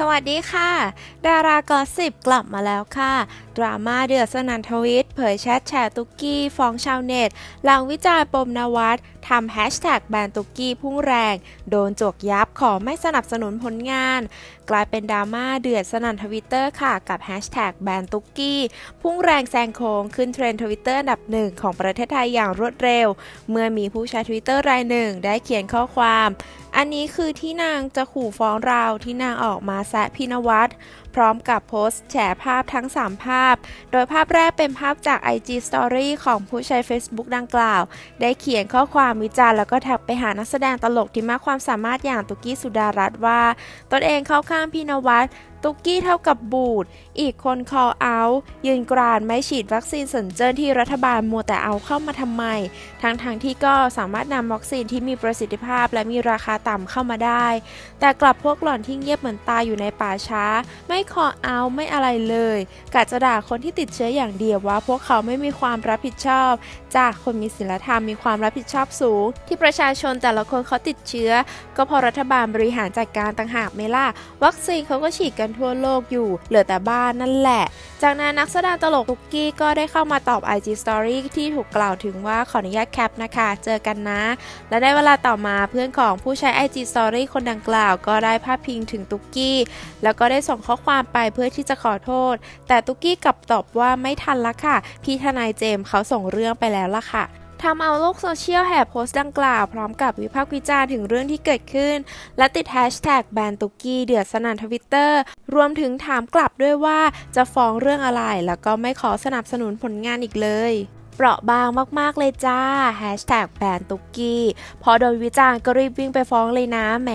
สวัสดีค่ะ ดารากอสิบกลับมาแล้วค่ะ ดราม่าเดือดสนันทวิต เผยแชทแชร์ตุกกี้ฟ้องชาวเน็ต หลังวิจารณ์ปมนวัตทำแฮชแท็กแบนตุกกี้พุ่งแรง โดนจวกยับขอไม่สนับสนุนผลงาน กลายเป็นดราม่าเดือดสนันทวิตเตอร์ค่ะ กับแฮชแท็กแบนตุกกี้พุ่งแรงแซงโค้งขึ้นเทรนด์ทวิตเตอร์อันดับหนึ่งของประเทศไทยอย่างรวดเร็ว เมื่อมีผู้ใช้ทวิตเตอร์รายหนึ่งได้เขียนข้อความ อันนี้คือที่นางจะขู่ฟ้องเราที่นางออกมาแซะพินวัตรพร้อมกับโพสต์แฉภาพทั้ง 3 ภาพ โดยภาพแรกเป็นภาพจาก IG Story ของผู้ใช้ Facebook ดังกล่าว ได้เขียนข้อความวิจารณ์แล้วก็แท็กไปหานักแสดงตลกที่มากความสามารถอย่างตุกี้สุดารัตน์ว่า ตนเองเข้าข้างพีนวัตร ตุกกี้เท่ากับบูด อีกคน call out ยืนกรานไม่ฉีดวัคซีนสนเจินที่รัฐบาลมัวแต่เอาเข้ามาทำไม ทั้งทางๆที่ก็สามารถนำวัคซีนที่มีประสิทธิภาพและมีราคาต่ำเข้ามาได้ แต่กลับพวกหล่อนที่เงียบเหมือนตายอยู่ในป่าช้า ไม่คอเอาไม่อะไรเลยกะจะด่าคนที่ติดเชื้ออย่างเดียวว่า พวกเขาไม่มีความรับผิดชอบจากคนมีศีลธรรมมีความรับผิดชอบสูง ที่ประชาชนแต่ละคนเขาติดเชื้อ ก็เพอรัฐบาลบริหารจัดการต่างหากไม่ล่ะวัคซีนเขาก็ฉีดกันทั่วโลกอยู่ เหลือแต่บ้านนั่นแหละ จากนั้นนักแสดงตลกตุกกี้ก็ได้เข้ามาตอบ IG Story ที่ถูกกล่าวถึงว่าขออนุญาตแคปนะคะ เจอกันนะ และในเวลาต่อมาเพื่อนของผู้ใช้ IG Story คนดังกล่าวก็ได้พาดพิงถึงตุกกี้ แล้วก็ได้ส่งข้อความไปเพื่อที่จะขอโทษ แต่ตุกกี้กลับตอบว่าไม่ทันละค่ะ พี่ทนายเจมส์เขาส่งเรื่องไปแล้วละค่ะ ทำเอาโลกโซเชียลแห่โพสต์ดังกล่าวพร้อมกับวิพากษ์วิจารณ์ถึงเรื่องที่เกิดขึ้น และติดแฮชแท็กแบนตุกกี้เดือดสนั่นทวิตเตอร์รวมถึงถามกลับด้วยว่าจะฟ้องเรื่องอะไร แล้วก็ไม่ขอสนับสนุนผลงานอีกเลยเปราะบางมาก ๆ เลยจ้าแฮชแท็กแบนตุกกี้ พอโดนวิจารณ์ก็รีบวิ่งไปฟ้องเลยนะแหม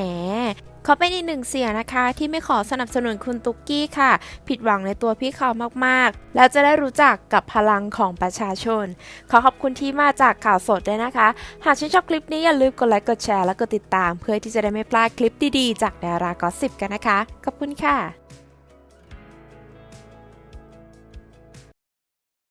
เขาเป็นอีกหนึ่งเสียงนะคะ ที่ไม่ขอสนับสนุนคุณตุ๊กกี้ค่ะ ผิดหวังในตัวพี่เขามากๆ แล้วจะได้รู้จักกับพลังของประชาชน ขอขอบคุณที่มาจากข่าวสดด้วยนะคะ หากชื่นชอบคลิปนี้อย่าลืมกดไลค์กดแชร์และกดติดตาม เพื่อที่จะได้ไม่พลาดคลิปดีๆ จากดารากอสสิบกันนะคะขอบคุณค่ะ